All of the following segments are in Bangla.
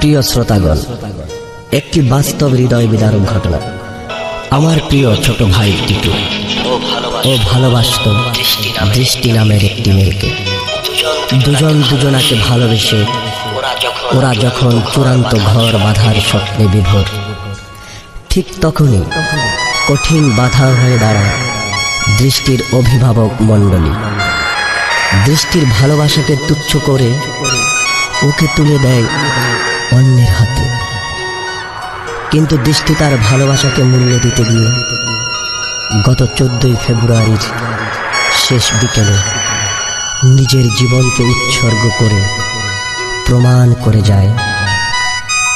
প্রিয় শ্রোতাগণ, একটি বাস্তব হৃদয় বিদারণ ঘটনা। আমার প্রিয় ছোট ভাই টিটু, ও ভালোবাসত দৃষ্টি নামের একটি মেয়েকে। দুজন দুজনাকে ভালোবেসে ওরা যখন চূড়ান্ত ঘর বাঁধার স্বপ্নে বিভোর। ঠিক তখনই কঠিন বাধা হয়ে দাঁড়ায় দৃষ্টির অভিভাবক মণ্ডলী। দৃষ্টির ভালোবাসাকে তুচ্ছ করে ওকে তুলে দেয় অন্যের হাতে। কিন্তু দৃষ্টি তার ভালোবাসাকে মূল্য দিতে গিয়ে গত চোদ্দই ফেব্রুয়ারির শেষ বিকেলে নিজের জীবনকে উৎসর্গ করে প্রমাণ করে যায়,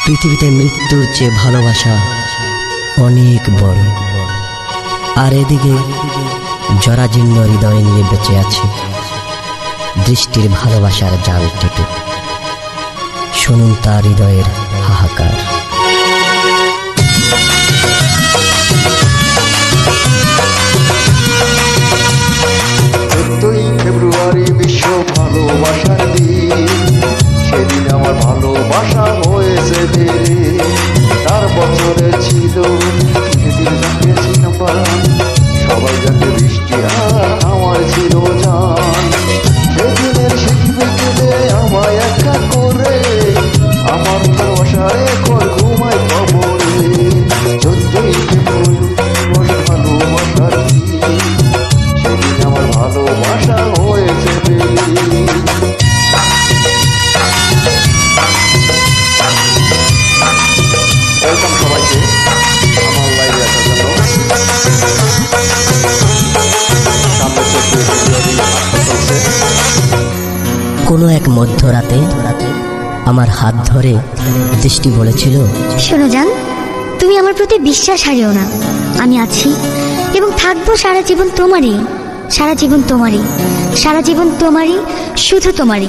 পৃথিবীতে মৃত্যুর চেয়ে ভালোবাসা অনেক বড়। আর এদিকে জরাজীর্ণ হৃদয় নিয়ে বেঁচে আছে দৃষ্টির ভালোবাসার জাল টেটু শুনুন তার হৃদয়ের হাহাকার। ফেব্রুয়ারি বিশ্ব দিন, সেদিন আমার ভালোবাসা হয়েছে বছরে ছিল সবাই যাকে বৃষ্টি আর কোনো এক মধ্যরাতে আমার হাত ধরে দৃষ্টি বলেছিল, শোনো যান তুমি আমার প্রতি বিশ্বাস হারিও না। আমি আছি এবং থাকব সারা জীবন তোমারই, সারা জীবন তোমারই, সারা জীবন তোমারই, শুধু তোমারই।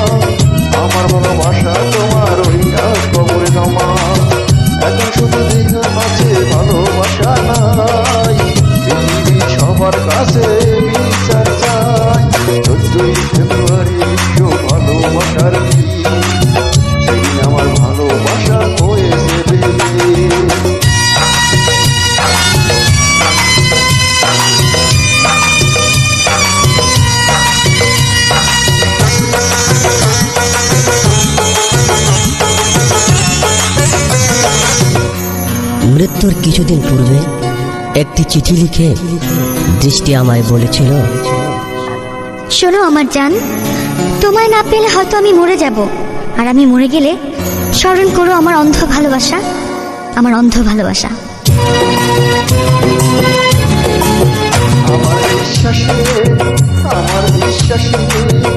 সেদিন আমার ভালোবাসা হয়েছে বেলি মৃত্যুর কিছুদিন পূর্বে একটি চিঠি লিখে দৃষ্টি আমায় বলেছিল শোনো আমার জান তোমায় না পেলে হয়তো আমি মরে যাব। আর আমি মরে গেলে স্মরণ করো আমার অন্ধ ভালোবাসা, আমার অন্ধ ভালোবাসা। আমার বিশ্বাসে আমার বিশ্বাসে